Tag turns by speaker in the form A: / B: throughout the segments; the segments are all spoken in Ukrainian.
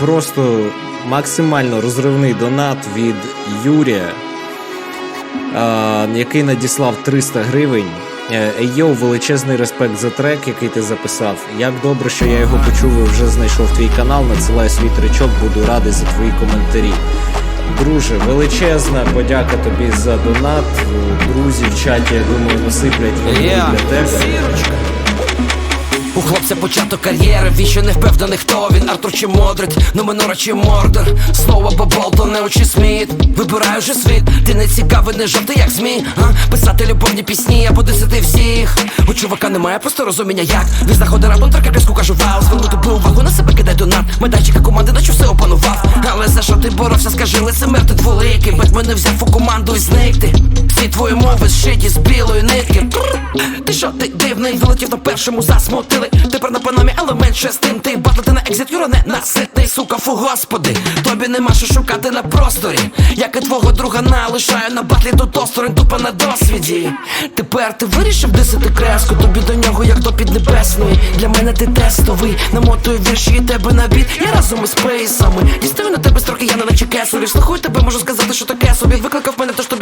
A: просто максимально розривний донат від Юрія, який надіслав 300 гривень. Е, Йоу, величезний респект за трек, який ти записав. Як добре, що я його почув і вже знайшов твій канал. Надсилаю свій тричок, буду радий за твої коментарі. Друже, величезна подяка тобі за донат. Друзі в чаті, я думаю, насиплять вони
B: Yeah.
A: для тебе.
B: У хлопця початок кар'єри, він ще не впевнений, хто він. Артур чи Модрид, Нуменора чи Мордор? Слово Бобол, то не очі Сміт. Вибирай уже світ, ти не цікавий, не жовтий, як змій а? Писати любовні пісні, або десяти всіх. У чувака немає просто розуміння, як. Він знаходить раптом трека казку, кажу вау. Звернути би увагу на себе кидай донат. Майданчика команди, наче все опанував. Але за що ти боровся, скажи, лицемер ти дволикий Без мене взяв у команду і зникти твої мови зшиті з білої нитки. Ти що, ти дивний, вилетів на першому засмутили. Тепер на панамі, але менше з тим. Ти батлити на екзит, Юра не наситий Сука, фу, господи, тобі нема що шукати на просторі. Як і твого друга налишаю на батлі тут осторонь, тупо на досвіді. Тепер ти вирішив десяти креску Тобі до нього, як до піднебесної. Для мене ти тестовий, намотую вірші і тебе на біт. Я разом із пейсами. Дістаю на тебе строки, я не наче кесарі. Слухаю тебе, можу сказати, що таке собі. Викликав мене, тож тобі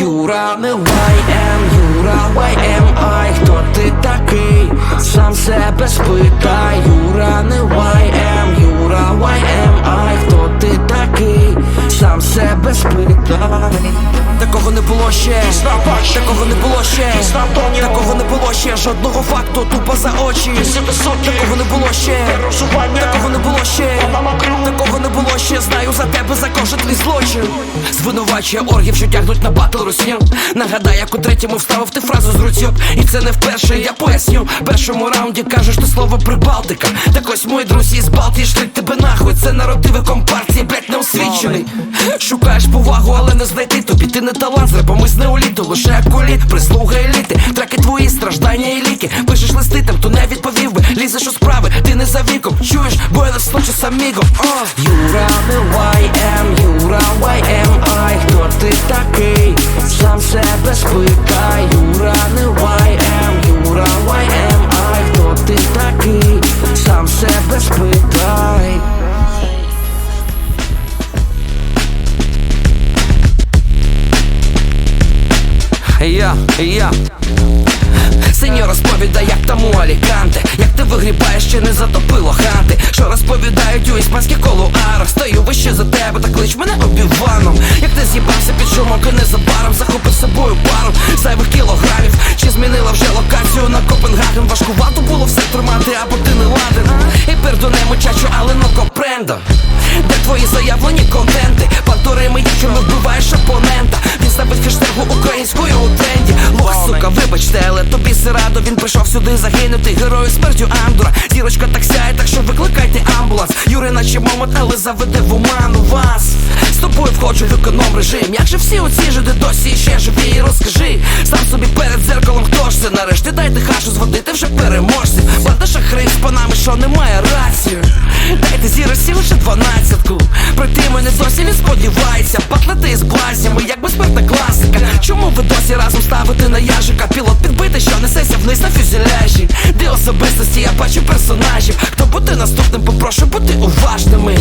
B: Юра, не YM, Юра, YMI Хто ти такий? Сам себе спитай. Юра, не YM, Юра, YMI Хто ти такий? Сам себе спитай. Такого не було ще. Такого не було ще. Такого не було ще. Жодного факту тупо за очі. Такого не було ще. Такого не було ще за тебе за кожен твій злочин. Звинувачує оргів, що тягнуть на батл русню Нагадай, як у третьому вставив ти фразу з руцюк. І це не вперше, я поясню. Першому раунді кажеш ти слово Прибалтика Так ось мої друзі з Балтії шлють тебе нахуй. Це наротиви компартії, блять, не освічений Шукаєш повагу, але не знайти. Тобі Ти не талант з репом із неоліту. Лише акуліт, прислуга еліти. Траки твої, страждання і ліки. Пишеш листи, тим, хто не не за віком. Чуєш, бо я не случай з амігом Юра, YM, Юра, YMI Хто ти такий? Сам себе спитай. Юра, не YM, Юра, YM, YMI Хто ти такий? Сам себе спитай. Я, я. Синьо розповідає, як тому Аліканте Вигрібаєш, ще не затопило хати. Що розповідають у іспанських колуарах? Стою вище за тебе, та клич мене обіваном. Як ти з'їбався під шумок незабаром Захопив собою пару зайвих кілограмів? Чи змінила вже локацію на Копенгаген? Важкувато було все тримати, або ти не ладен. І пердоне мучачу, але но компрендо Де твої заявлені контенти? Панторими, якщо Сюди загинути герою смертю Андура. Зірочка так сяє, так що викликайте амбуланс. Юри, наче момент, але заведе в оману вас. З тобою входжу в економ режим. Як же всі оці жиди досі ще живі? І розкажи сам собі перед зеркалом, хто ж це нарешті? Дайте хашу зводити вже переможців. Банда шахрей з панами, що немає рацію? Дайте зіросі лише дванадцятку. Пройти мене досі не сподівається. Патлети з блазнями, як безсмертна класика Чому ви досі разом ставите на яжика? Пілот підбитий, що несеться вниз на фюзеляжі. Де особистості я бачу персонажів? Хто буде наступним, попрошу бути уважними